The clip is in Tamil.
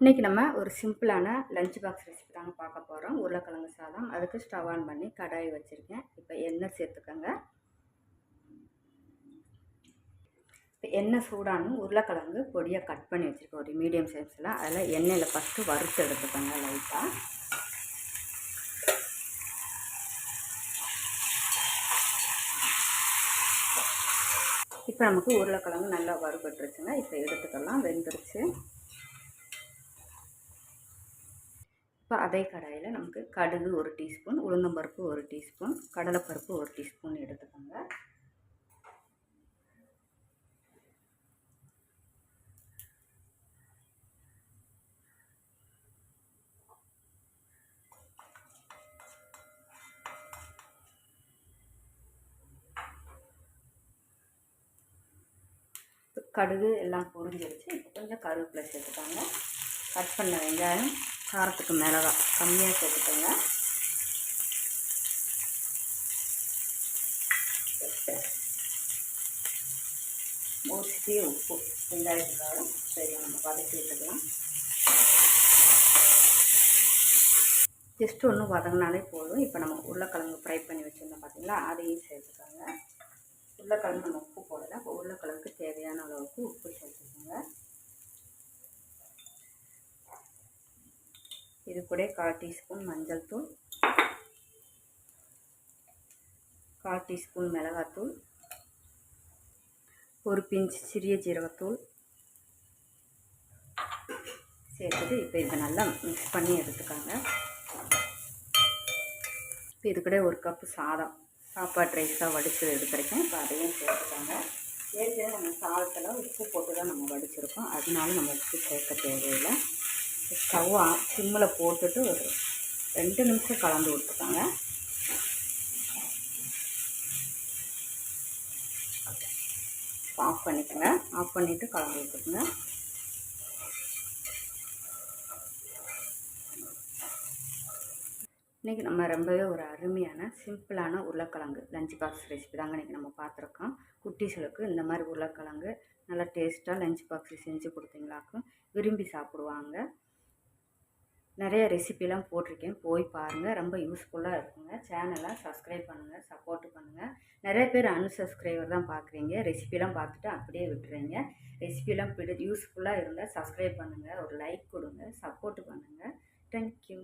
இன்றைக்கி நம்ம ஒரு சிம்பிளான லஞ்ச் பாக்ஸ் ரெசிபி தாங்க பார்க்க போகிறோம் உருளைக்கிழங்கு சாதம். அதுக்கு ஸ்டவ் ஆன் பண்ணி கடாய் வச்சுருக்கேன். இப்போ எண்ணெய் சேர்த்துக்கோங்க. இப்போ எண்ணெய் சூடானும் உருளைக்கிழங்கு பொடியாக கட் பண்ணி வச்சுருக்கேன். ஒரு மீடியம் சைஸில் அதில் எண்ணெயில் ஃபஸ்ட்டு வறுத்து எடுத்துக்கோங்க லைட்டாக இப்போ நமக்கு உருளைக்கிழங்கு நல்லா வறுபட்டுருச்சுங்க. இப்போ எடுத்துக்கலாம். வெந்துருச்சு. இப்போ அதே கடாயில் நமக்கு கடுகு ஒரு டீஸ்பூன் உளுந்தம்பருப்பு ஒரு டீஸ்பூன் கடலைப்பருப்பு ஒரு டீஸ்பூன் எடுத்துக்கோங்க. கடுகு எல்லாம் பொரிஞ்சிருச்சு. இப்போ கொஞ்சம் கருவேப்பிலை சேர்த்துக்காங்க. கட் பண்ண வெங்காயம் காரத்துக்கு மிளகா கம்மியாக சேர்த்துக்கோங்க. மோஸ்ட்லி உப்பு வெங்காயத்துக்காக சரி நம்ம வதக்கி விட்டுக்கலாம் ஜஸ்ட் ஒன்று வதங்கினாலே போதும். இப்போ நம்ம உருளைக்கிழங்கு ஃப்ரை பண்ணி வச்சுருந்தோம் பார்த்திங்களா அதையும் சேர்த்துக்கோங்க. உருளைக்கிழங்கு நம்ம உப்பு போடலை. இப்போ உருளைக்கிழங்குக்கு தேவையான அளவுக்கு உப்பு சேர்த்துக்கோங்க இது கூட கால் டீஸ்பூன் மஞ்சள் தூள். கால் டீஸ்பூன் மிளகாத்தூள் ஒரு பிஞ்ச் சிறிய ஜீரகத்தூள். சேர்த்துட்டு இப்போ இதை நல்லா மிக்ஸ் பண்ணி எடுத்துக்காங்க. இப்போ இது கூட ஒரு கப்பு சாதம். சாப்பாடு ரைஸாக வடித்து எடுத்துருக்கேன். இப்போ அதையும் சேர்த்துக்காங்க. ஏற்கனவே நம்ம சாதத்தில் உப்பு போட்டு தான் நம்ம வடிச்சிருக்கோம். அதனால நம்ம உப்பு சேர்க்க தேவையில்லை. ஸ்டவ் சிம்மில் போட்டுட்டு ஒரு ரெண்டு நிமிஷம் கலந்து விட்டுருக்காங்க ஆஃப் பண்ணிக்கோங்க. ஆஃப் பண்ணிவிட்டு கலந்து விட்டுருங்க இன்றைக்கி நம்ம ரொம்பவே ஒரு அருமையான சிம்பிளான உருளைக்கிழங்கு லஞ்ச் பாக்ஸ் ரெசிபி தாங்க இன்றைக்கி நம்ம பார்த்துருக்கோம். குட்டீஸ்களுக்கு இந்த மாதிரி உருளைக்கிழங்கு நல்லா டேஸ்ட்டாக லஞ்ச் பாக்ஸ் செஞ்சு கொடுத்தீங்களாக்கும் விரும்பி சாப்பிடுவாங்க. நிறைய ரெசிபிலாம் போட்டிருக்கேன். போய் பாருங்கள் ரொம்ப யூஸ்ஃபுல்லாக இருக்குங்க. சேனலை சப்ஸ்கிரைப் பண்ணுங்கள் சப்போர்ட் பண்ணுங்கள் நிறைய பேர் அன்சப்ஸ்கிரைபர் தான் பார்க்குறீங்க ரெசிபிலாம் பார்த்துட்டு அப்படியே விட்டுறீங்க. ரெசிபிலாம் பிடி யூஸ்ஃபுல்லாக இருந்தால் சப்ஸ்கிரைப் பண்ணுங்கள் ஒரு லைக் கொடுங்க. சப்போர்ட் பண்ணுங்கள் தேங்க்யூ